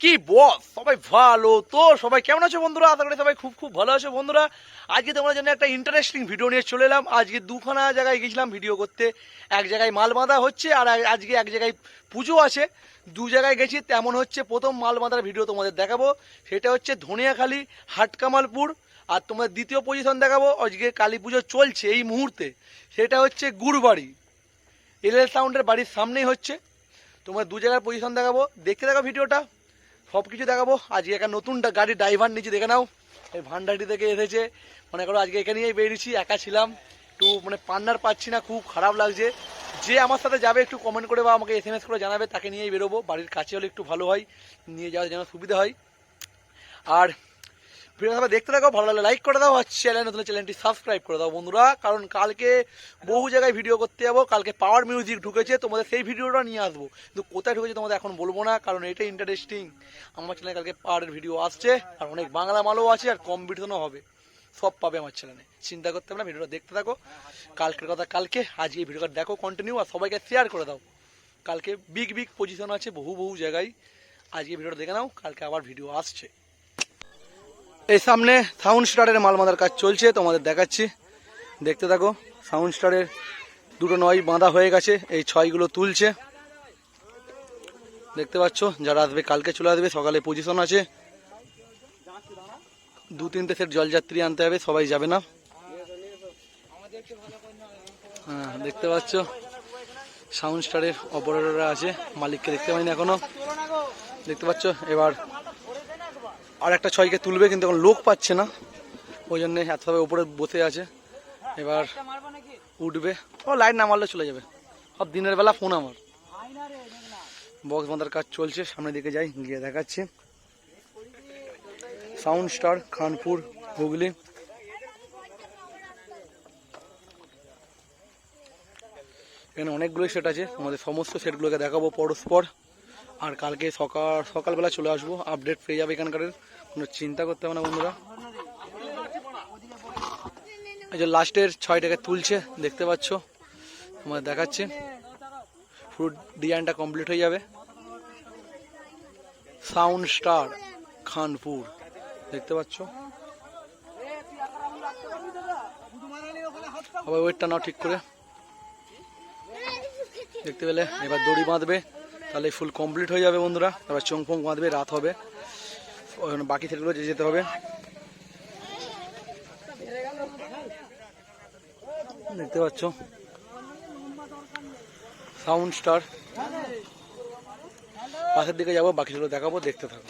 কি বস সবাই ভালো তো? সবাই কেমন আছো বন্ধুরা? আশা করি সবাই খুব খুব ভালো আছো বন্ধুরা। আজকে তোমাদের জন্য একটা ইন্টারেস্টিং ভিডিও নিয়ে চলে এলাম। আজকে দুখানা জায়গায় গেছিলাম ভিডিও করতে। এক জায়গায় মাল বাঁধা হচ্ছে আর আজকে এক জায়গায় পুজো আছে। দু জায়গায় গেছি, তেমন হচ্ছে প্রথম মাল বাঁধার ভিডিও তোমাদের দেখাবো। সেটা হচ্ছে ধনিয়াখালী, হাটকামালপুর আর তোমাদের দ্বিতীয় পজিশন দেখাবো। আজকে কালী পুজো চলছে এই মুহূর্তে। সেটা হচ্ছে গুড়বাড়ি। এল এল সাউন্ডের বাড়ির সামনেই হচ্ছে। তোমার দু জায়গার পজিশন দেখাবো। দেখতে থাকো ভিডিওটা সব কিছু দেখাবো। আজকে একটা নতুন গাড়ির ড্রাইভার নিচে দেখে নাও। এই ভান্ডারটি থেকে এসেছে। মনে করো আজকে এখানেই বেরিয়েছি, একা ছিলাম। একটু মানে পান্নার পাচ্ছি না, খুব খারাপ লাগছে। যে আমার সাথে যাবে একটু কমেন্ট করে বা আমাকে এস এম এস করে জানাবে, তাকে নিয়েই বেরোবো। বাড়ির কাছে হলে একটু ভালো হয়, নিয়ে যাওয়ার যেন সুবিধা হয়। আর ভিডিওটা দেখতে থাকো, ভালো লাগলে লাইক করে দাও, আর চ্যানেল নতুন চ্যানেলটি সাবস্ক্রাইব করে দাও বন্ধুরা। কারণ কালকে বহু জায়গায় ভিডিও করতে যাব, কালকে পাওয়ার মিউজিক ঢুকেছে, তোমাদের সেই ভিডিওটা নিয়ে আসব। কিন্তু কোথায় ঢুকেছে তোমাদের এখন বলব না, কারণ এটাই ইন্টারেস্টিং আমার চ্যানেলে কালকে পাওয়ারের ভিডিও আসছে, আর অনেক বাংলা মালও আছে, আর কম্পিটিশনও হবে। সব পাবে আমার চ্যানেলে চিন্তা করতে হবে না ভিডিওটা দেখতে থাকো। কালকের কথা কালকে আজকে এই ভিডিওটা দেখো কন্টিনিউ আর সবাইকে শেয়ার করে দাও। কালকে বিগ বিগ পজিশন আছে বহু বহু জায়গায়। আজকে ভিডিওটা দেখে নাও, কালকে আবার ভিডিও আসছে। এই সামনে সাউন্ড স্টারের মাল বাঁধার কাজ চলছে, তোমাদের দেখাচ্ছি। দেখতে থাকো, সাউন্ড স্টারের দুটো নয় বাঁধা হয়ে গেছে, এই ছয়গুলো তুলছে। দেখতে পাচ্ছ, যারা আসবে কালকে চলে আসবে, সকালে পজিশন আছে। দু তিনটে সেট জলযাত্রী আনতে হবে, সবাই যাবে না। হ্যাঁ দেখতে পাচ্ছ, সাউন্ড স্টারের অপারেটররা আছে, মালিককে দেখতে পাইনি এখনও। দেখতে পাচ্ছ, এবার আর একটা ছয়কে তুলবে, কিন্তু এখন লোক পাচ্ছে না। ওই জন্য এত সবাই উপরে বসে আছে। এবার উঠবে। ও, লাইট না মারলে চলে যাবে। সব দিনের বেলা ফোন আমার। বক্স বাঁধার কাজ চলছে। সামনের দিকে যাই, গিয়ে দেখাচ্ছি। Sound Star, Khanpur, Hooghly. এখানে অনেকগুলোই সেট আছে। আমাদের সমস্ত সেটগুলোকে দেখাবো পরস্পর। আর কালকে সকাল, সকালবেলা চলে আসব। আপডেট পেয়ে যাবে এখানকার কোনো চিন্তা করতে হবে না, বন্ধুরা। এই যে লাস্টের ছয়টাকে তুলছে, দেখতে পাচ্ছ? তোমাদের দেখাচ্ছে। পুরো ডিজাইনটা কমপ্লিট হয়ে যাবে। সাউন্ড স্টার খানপুর দেখতে পাচ্ছ? আবার ওয়েটটা নাও ঠিক করে। দেখতে পেলে, এবার দড়ি বাঁধবে, তাহলে ফুল কমপ্লিট হয়ে যাবে, বন্ধুরা। এবার চোং ফোং বাঁধবে, রাত হবে। বাকি সেটগুলো যেতে হবে। দেখতে পাচ্ছ। Sound Star. পাশের দিকে যাব, বাকি সেগুলো দেখাবো, দেখতে থাকো।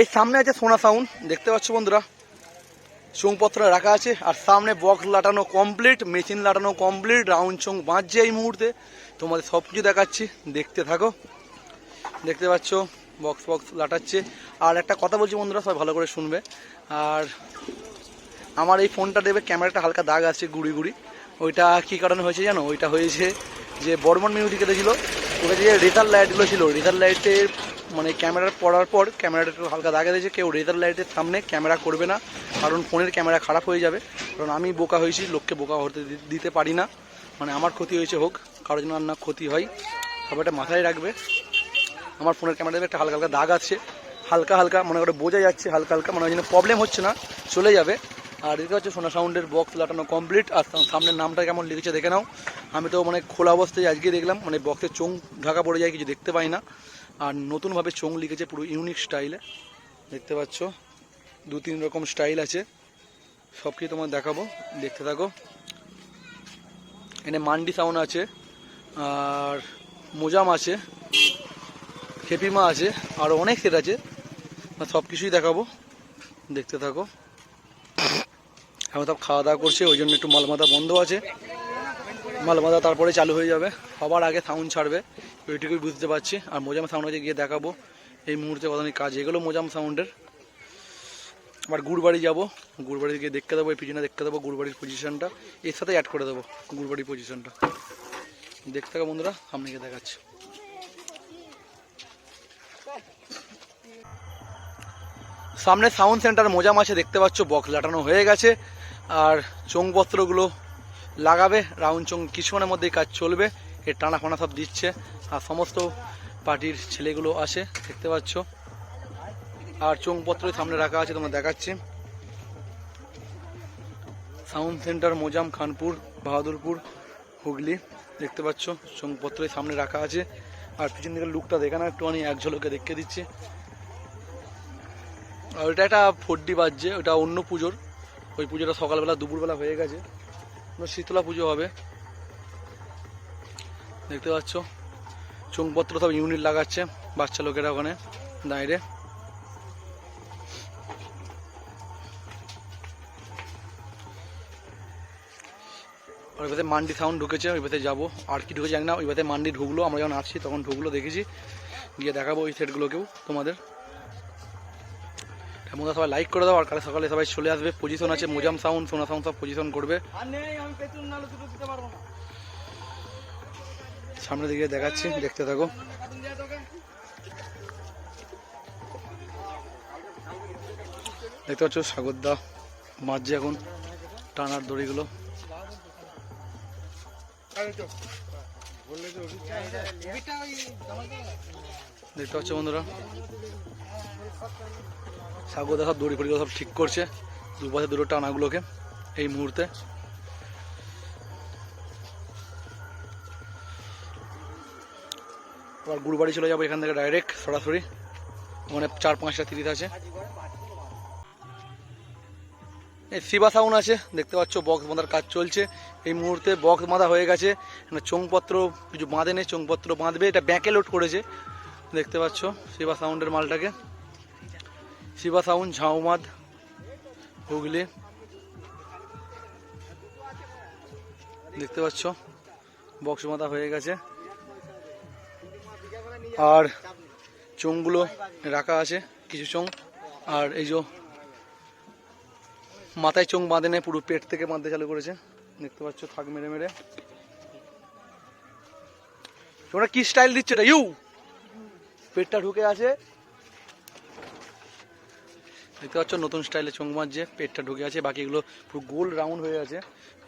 এই সামনে আছে সোনা সাউন্ড, দেখতে পাচ্ছ বন্ধুরা? চোংপত্র রাখা আছে, আর সামনে বক্স লাটানো কমপ্লিট, মেশিন লাটানো কমপ্লিট, রাউন্ড চোং বাঁধছে এই মুহূর্তে। তোমাদের সব কিছু দেখাচ্ছি, দেখতে থাকো। দেখতে পাচ্ছ? Box box লাটাচ্ছে। আর একটা কথা বলছি বন্ধুরা, সবাই ভালো করে শুনবে। আর আমার এই ফোনটা দেবে ক্যামেরাটা হালকা দাগ আছে, গুড়ি গুড়ি। ওইটা কী কারণে হয়েছে জানো? ওইটা হয়েছে যে বর্মন মিউজিক ছিল ওটা যে রেজার লাইটগুলো ছিল রেজার লাইটের মানে ক্যামেরার পড়ার পর ক্যামেরাটা একটু হালকা দাগে দিয়েছে কেউ রেজার লাইটের সামনে ক্যামেরা করবে না, কারণ ফোনের ক্যামেরা খারাপ হয়ে যাবে। কারণ আমি বোকা হয়েছি, লোককে বোকা হতে দিতে পারি না। মানে আমার ক্ষতি হয়েছে হোক, কারোর জন্য আর না ক্ষতি হয়। সবাই এটা মাথায় রাখবে। আমার ফোনের ক্যামেরাতে একটা হালকা হালকা দাগ আছে। হালকা হালকা মনে করে বোঝা যাচ্ছে, হালকা হালকা মনে হয় প্রবলেম হচ্ছে না, চলে যাবে। আর এদিকে হচ্ছে সোনা সাউন্ডের বক্স লাটানো কমপ্লিট আর সামনের নামটা কেমন লিখেছে দেখে নাও। আমি তো মানে খোলা অবস্থায় আজকে দেখলাম মানে বক্সের চোং ঢাকা পড়ে যায়, কিছু দেখতে পাই না। আর নতুনভাবে চোং লিখেছে পুরো ইউনিক স্টাইলে দেখতে পাচ্ছ, দু তিন রকম স্টাইল আছে। সব কিছু তোমার দেখাবো, দেখতে থাকো। এখানে মান্ডি সাউন্ড আছে, আর মোজাম আছে। খেপিমা আছে আরও অনেক সেট আছে। সব কিছুই দেখাবো। দেখতে থাকো। এখন সব খাওয়া দাওয়া করছে, ওই জন্য একটু মালমাদা বন্ধ আছে। মালমাদা তারপরে চালু হয়ে যাবে। সবার আগে সাউন্ড ছাড়বে, ওইটুকুই বুঝতে পারছি। আর মোজাম সাউন্ড আছে গিয়ে দেখাবো। এই মুহূর্তে কতখানি কাজ এগুলো মোজাম সাউন্ডের। আবার গুড়বাড়ি যাব। গুড়বাড়ি গিয়ে দেখতে দেবো, এই পিছনে দেখতে দেবো গুড়বাড়ির পজিশনটা এর সাথে অ্যাড করে দেবো গুড়বাড়ির পজিশনটা দেখতে থাকো বন্ধুরা, সামনে গিয়ে দেখাচ্ছি। সামনে সাউন্ড সেন্টার মোজাম আছে দেখতে পাচ্ছ, বক্স লাটানো হয়ে গেছে। আর চোংপত্রগুলো লাগাবে, রাউন্ড চোং কিছুক্ষণের মধ্যেই কাজ চলবে। এর টানা ফানা সব দিচ্ছে। আর সমস্ত পার্টির ছেলেগুলো আসে দেখতে পাচ্ছ। আর চোংপত্র সামনে রাখা আছে, তোমার দেখাচ্ছি। সাউন্ড সেন্টার মোজাম খানপুর, বাহাদুরপুর, হুগলি, দেখতে পাচ্ছ। চোংপত্রের সামনে রাখা আছে। আর পিছন দিকে লুকটা দেখে না একটুখানি এক ঝলকে দেখে দিচ্ছি। আর ওটা একটা ফোরডি বাজছে, ওটা অন্য পুজোর। ওই পুজোটা সকালবেলা, দুপুরবেলা হয়ে গেছে। শীতলা পুজো হবে। দেখতে পাচ্ছ? চোংপত্র সব ইউনিট লাগাচ্ছে, বাচ্চা লোকেরা ওখানে দাঁড়িয়ে ওই পাশে মান্ডি সাউন্ড ঢুকেছে ওই পাশে যাব। আর কি ঢুকে জানি না ওই পাশে মান্ডি ঢুকলো, আমরা যখন আসছি তখন ঢুকলো, দেখেছি। গিয়ে দেখাবো ওই সেটগুলোকেও তোমাদের। তোমরা সবাই লাইক করে দাও আর কালে সকালে সবাই চলে আসবে। পজিশন আছে মোজাম সাউন্ড সোনা সাউন্ড সব পজিশন করবে। সামনে দিকে দেখাচ্ছি দেখতে থাকো। দেখতে পাচ্ছ সাগরদা মাঝে এখন টানার দড়িগুলো। দেখতে পাচ্ছ বন্ধুরা? সাগরদা সব দড়ি ফড়িগুলো সব ঠিক করছে। দুপাশে দুটো টানাগুলোকে এই মুহূর্তে। আবার গুরুবাড়ি চলে যাব এখান থেকে ডাইরেক্ট সরাসরি। মানে চার, পাঁচটা, তিরিশ আছে। এই শিবা সাউন্ড আছে, দেখতে পাচ্ছ বক্স বাঁধার কাজ চলছে। এই মুহূর্তে বক্স বাঁধা হয়ে গেছে। চোংপত্র কিছু বাঁধে নেই চোংপত্র বাঁধবে। এটা ব্যাকে লোড করেছে। দেখতে পাচ্ছ, শিবা সাউন্ডের মালটাকে। শিবা সাউন্ড, ঝাউমাদ, হুগলি। দেখতে পাচ্ছ বক্স মাথা হয়ে গেছে। আর চোঙগুলো রাখা আছে, কিছু চোঙ। আর এই যে মাথায় চোঙ বাঁধে নেয় পুরো পেট থেকে বাঁধতে চালু করেছে। দেখতে পাচ্ছ, থাক মেরে মেরে। তোমরা কি স্টাইল দিচ্ছ এটা? ইউ! পেটটা ঢুকে আছে। দেখতে পাচ্ছ, নতুন স্টাইলে চোঙ বাঁধছে, পেটটা ঢুকে আছে, বাকিগুলো পুরো গোল রাউন্ড হয়ে আছে,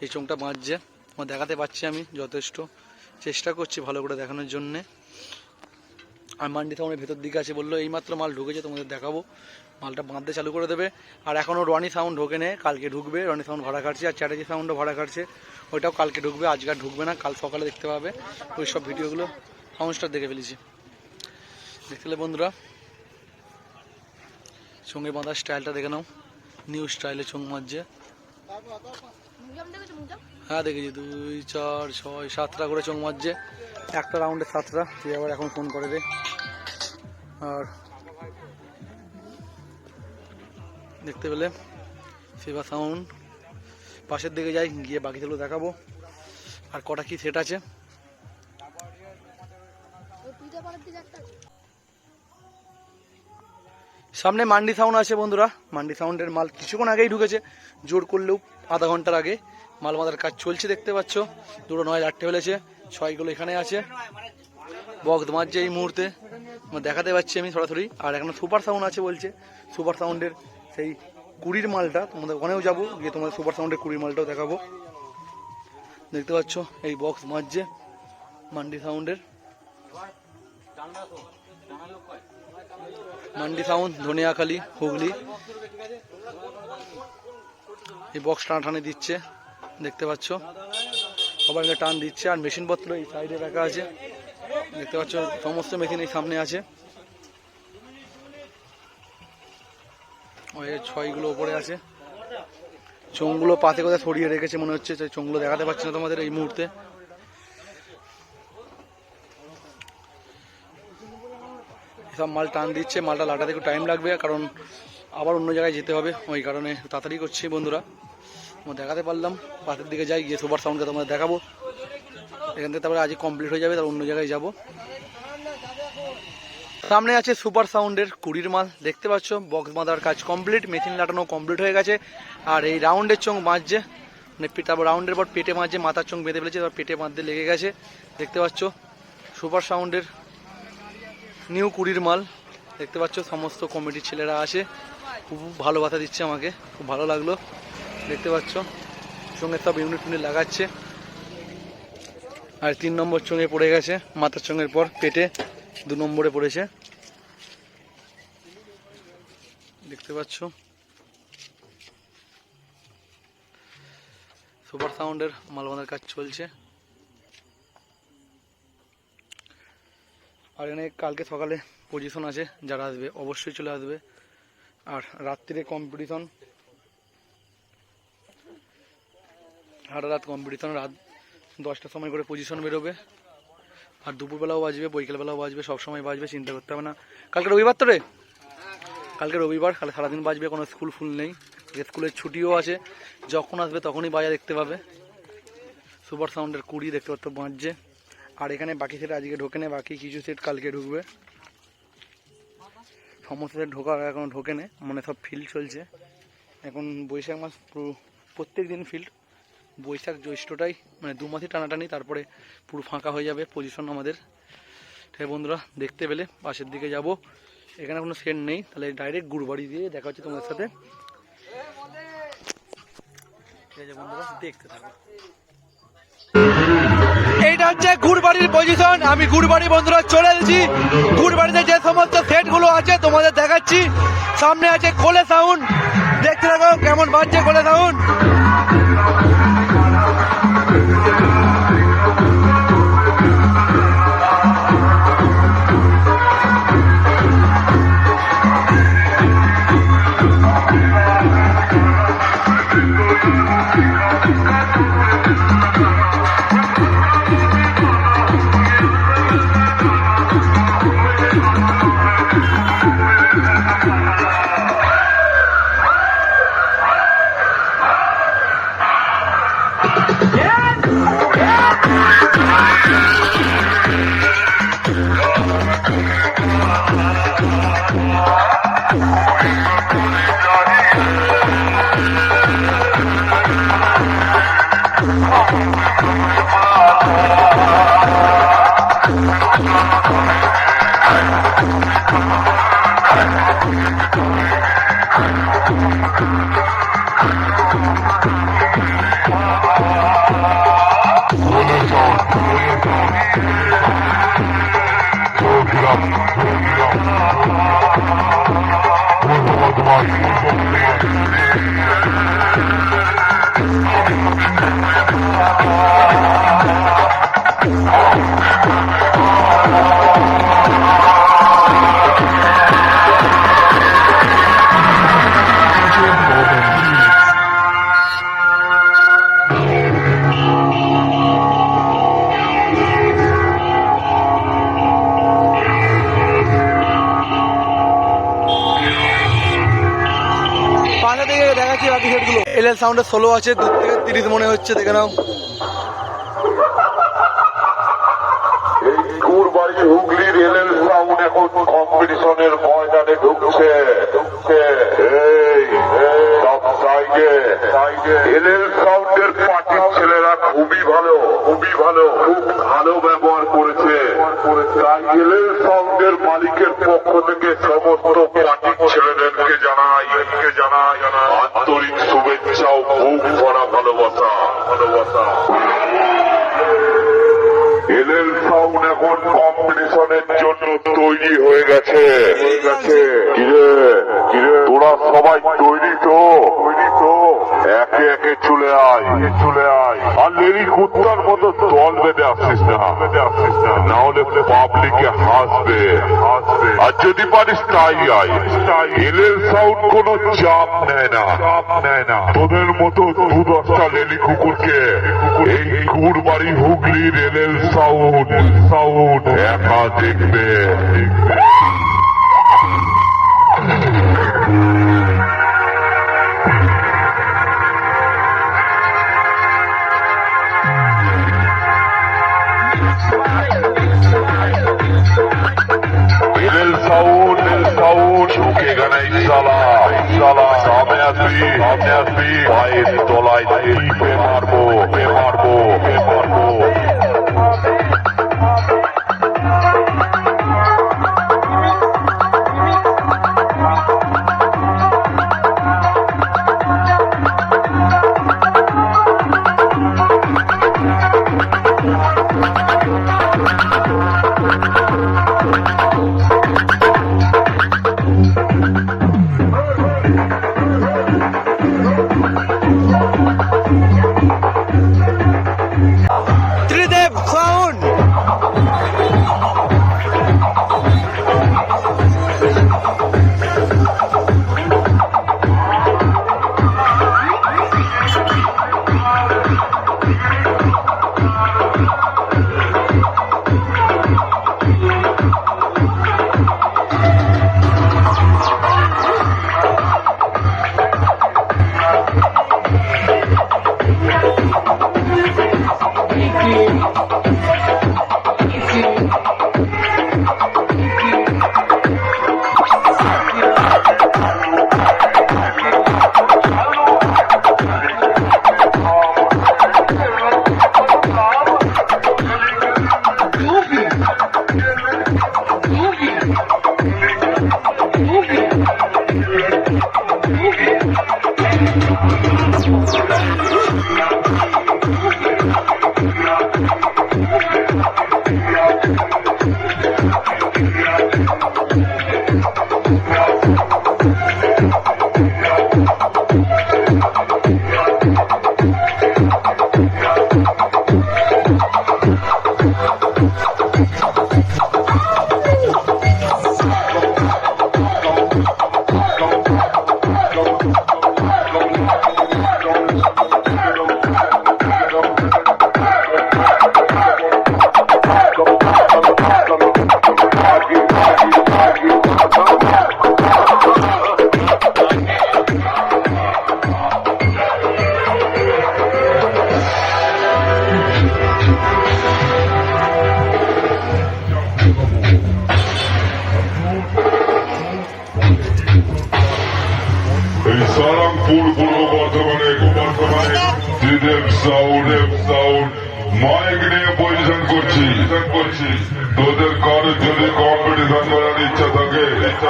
এই চোঙটা বাঁধছে। আমার দেখাতে পাচ্ছি আমি, যথেষ্ট চেষ্টা করছি ভালো করে দেখানোর জন্যে। আর মান্ডি টাউনের ভেতর দিকে আছে বলল, এইমাত্র মাল ঢুকেছে, তোমাদের দেখাবো। মালটা বাঁধতে চালু করে দেবে। আর এখনও রনি সাউন্ড ঢোকে নে, কালকে ঢুকবে। রনি সাউন্ড ভাড়া কাটছে আর চ্যাটার্জি সাউন্ডও ভাড়া কাটছে ওইটাও কালকে ঢুকবে, আজকে ঢুকবে না, কাল সকালে দেখতে পাবে। ওই সব ভিডিওগুলো সাউন্ডস্টার দেখে ফেলেছি। দেখতে পেলে বন্ধুরা? সঙ্গে বাঁধার স্টাইলটা দেখে নাও। নিউ স্টাইলে চোখ মারছে। হ্যাঁ দেখেছি। দুই, চার, ছয়, সাতটা করে চোখ মারছে। একটা রাউন্ডে সাতটা। তুই আবার এখন ফোন করে দে। আর দেখতে পেলে সেবা সাউন্ড পাশের দিকে যাই, গিয়ে বাকিগুলো দেখাবো। আর কটা কি সেট আছে? সামনে মান্ডি সাউন্ড আছে বন্ধুরা। মান্ডি সাউন্ডের মাল কিছুক্ষণ আগেই ঢুকেছে। জোর করলেও আধা ঘণ্টার আগে মাল মাদার কাজ চলছে, দেখতে পাচ্ছ। দুটো নয় আটটে ফেলেছে। ছয়গুলো এখানে আছে। বক্স মারছে এই মুহূর্তে। দেখাতে পাচ্ছি আমি সরাসরি। আর এখন সুপার সাউন্ড আছে বলছে। সুপার সাউন্ডের সেই কুড়ির মালটা, তোমাদের ওখানেও যাব। গিয়ে তোমাদের সুপার সাউন্ডের কুড়ির মালটাও দেখাবো। দেখতে পাচ্ছ, এই বক্স মারছে মান্ডি সাউন্ডের মান্ডি সাউন্ড, ধনিয়াখালি, হুগলি। এই বক্স টানাটানি দিচ্ছে, দেখতে পাচ্ছ। সবাই টান দিচ্ছে, আর মেশিনপত্র এই সাইডে রাখা আছে। দেখতে পাচ্ছ, সমস্ত মেশিন এই সামনে আছে। ওই ছয়গুলো ওপরে আছে। চোঙগুলো পাতে কোথায় সরিয়ে রেখেছে মনে হচ্ছে, সেই চোঙগুলো দেখাতে পাচ্ছি না তোমাদের এই মুহূর্তে। সব মাল টান দিচ্ছে, মালটা লাটাতে একটু টাইম লাগবে, কারণ আবার অন্য জায়গায় যেতে হবে, ওই কারণে তাড়াতাড়ি করছি বন্ধুরা। দেখাতে পারলাম, পাশের দিকে যাই, গিয়ে সুপার সাউন্ডকে তোমাদের দেখাবো। এখান থেকে তারপরে আজ কমপ্লিট হয়ে যাবে, তারপর অন্য জায়গায় যাব। সামনে আছে সুপার সাউন্ডের কুড়ির মাল, দেখতে পাচ্ছ বক্স বাঁধার কাজ কমপ্লিট মেশিন লাটানো কমপ্লিট হয়ে গেছে। আর এই রাউন্ডের চোখ বাঁধছে মানে তারপর রাউন্ডের পর পেটে মাঝে মাথার চোখ বেঁধে ফেলেছে, তারপর পেটে বাঁধতে লেগে গেছে, দেখতে পাচ্ছ। সুপার সাউন্ডের নিউ কুড়ির মাল। দেখতে পাচ্ছ, সমস্ত কমিটির ছেলেরা আসে। খুব ভালো কথা দিচ্ছে আমাকে। খুব ভালো লাগল। দেখতে পাচ্ছ, সঙ্গে সব ইউনিট ফিউনিট লাগাচ্ছে। আর তিন নম্বর চোঙে পড়ে গেছে, মাথার চোঙের পর, পেটে দু নম্বরে পড়েছে। দেখতে পাচ্ছ। সুপার সাউন্ডের মালবাঁধার কাজ চলছে। আর এখানে কালকে সকালে পজিশন আছে, যারা আসবে অবশ্যই চলে আসবে। আর রাত্রিরে কম্পিটিশন সারা রাত কম্পিটিশন রাত দশটার সময় করে পজিশন বেরোবে। আর দুপুরবেলাও বাজবে, বৈকালবেলাও বাজবে সব সময় বাজবে, চিন্তা করতে হবে না। কালকে রবিবার তো রে? কালকে রবিবার কালকে সারাদিন বাজবে, কোনো স্কুল ফুল নেই। স্কুলের ছুটিও আছে। যখন আসবে তখনই বাজা দেখতে পাবে। সুপার সাউন্ডের কুড়ি দেখতে পাচ্ছ, বাজছে। আর এখানে বাকি সেট আজকে ঢোকে নেই বাকি কিছু সেট কালকে ঢুকবে। সমস্ত সেট ঢোকা এখন ঢোকে নেই মানে সব ফিল্ড চলছে। এখন বৈশাখ মাস পুরো প্রত্যেক দিন ফিল্ড বৈশাখ জ্যৈষ্ঠটাই মানে দু মাসই টানাটানি, তারপরে পুরো ফাঁকা হয়ে যাবে পজিশন আমাদের। তাই বন্ধুরা, দেখতে পেলে পাশের দিকে যাব। এখানে কোনো সেট নেই, তাহলে ডাইরেক্ট গুড়বাড়ি দিয়ে দেখা হচ্ছে তোমাদের সাথে। ঠিক আছে বন্ধুরা, দেখতে থাকো। এইটা হচ্ছে গুড়বাড়ির পজিশন আমি গুড়বাড়ি বন্ধুরা চলে এসেছি। গুড়বাড়িতে যে সমস্ত সেটগুলো আছে, তোমাদের দেখাচ্ছি। সামনে আছে কোলে সাউন্ড দেখতে থাকো কেমন বাজছে কোলে সাউন্ড সেটগুলো এল এল সাউন্ডের ষোলো আছে দূর থেকে তিরিশ মনে হচ্ছে, দেখে নাও। ছেলেরা খুবই ভালো খুবই ভালো, খুব ভালো ব্যবহার করেছে। তাই রেলের সাউন্ডের মালিকের পক্ষ থেকে সমস্ত পার্টির ছেলেদেরকে জানাই আন্তরিক শুভেচ্ছা ও খুব ভরা ভালোবাসা সাউন্ড এখন কম্পিটিশনের জন্য তৈরি হয়ে গেছে। কিরে? কিরে? তোরা সবাই তৈরি তো? তৈরি তো? একে একে চলে আয়। চলে আয়। আর লেরি কুত্তার মতো দল বেঁধে আসছিস না। বেঁধে আসছিস না। না হলে পাবলিকে হাসবে। হাসবে। আর যদি পারিস তাই আয়। সাউন্ড কোনো চাপ নেয় না। চাপ নেয় না তোদের মতো দু দশটা লেলি কুকুরকে এই কুকুর বাড়ি হুগলি রেলের সাউন্ড সাউন্ড একা দেখবে দেখবে। সাউন্ড রেল সাউন্ড ঝুঁকেগা না ইনশালা ইনশালা সামনে আসবি সামনে আসবি পায়ের তলায় টিপে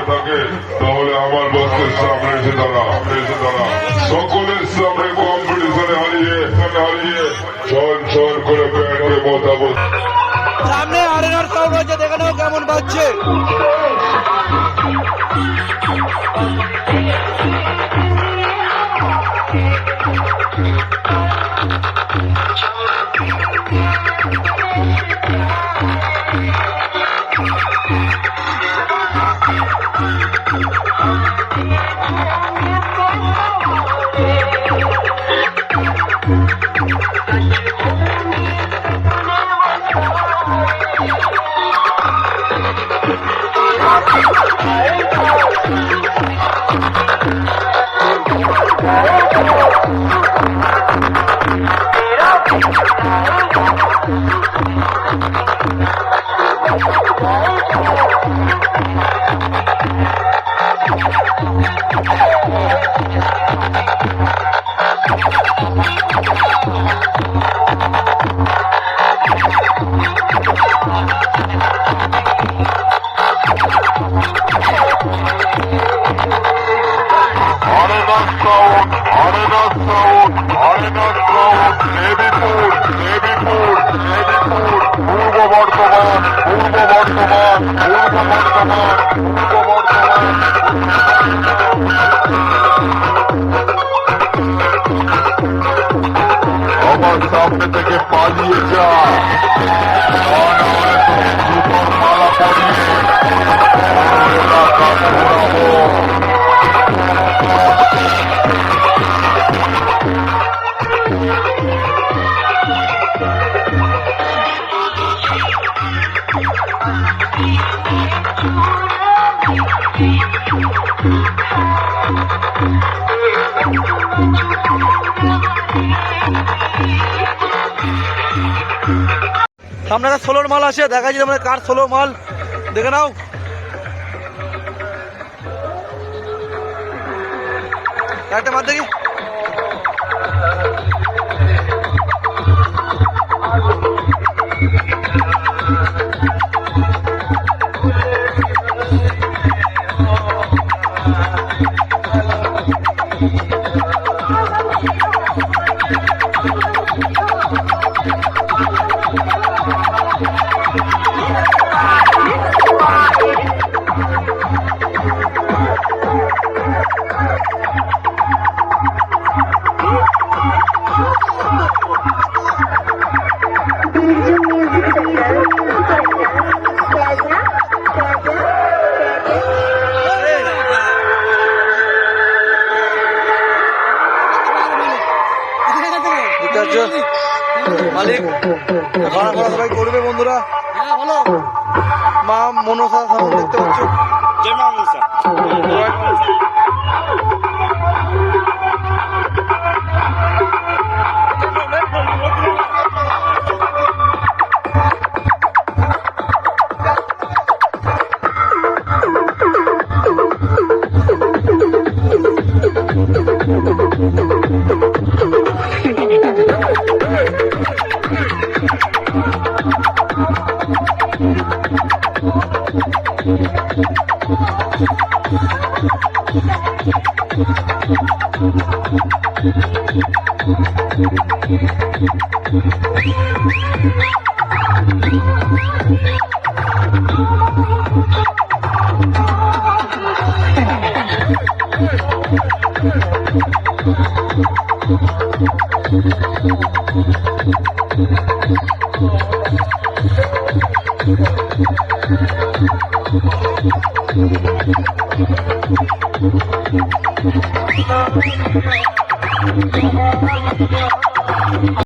থাকে তাহলে আমার বস্তের সামনে এসে দাঁড়া এসে দাঁড়া সকলের সামনে কম্পিটিশনে হারিয়ে হারিয়ে ছন ছন করে ব্যান্ডকে মোতাবত সামনে আরেনার সাউন্ড হচ্ছে দেখে নাও কেমন বাজছে। Arena ষোলোর মাল আছে দেখা যাচ্ছে আমাদের কার ষোলো মাল। দেখে নাও। একটা মার দেখি। দেখতে পাচ্ছ মালিক সবাই করবে বন্ধুরা। মা মনসা দেখতে পাচ্ছ?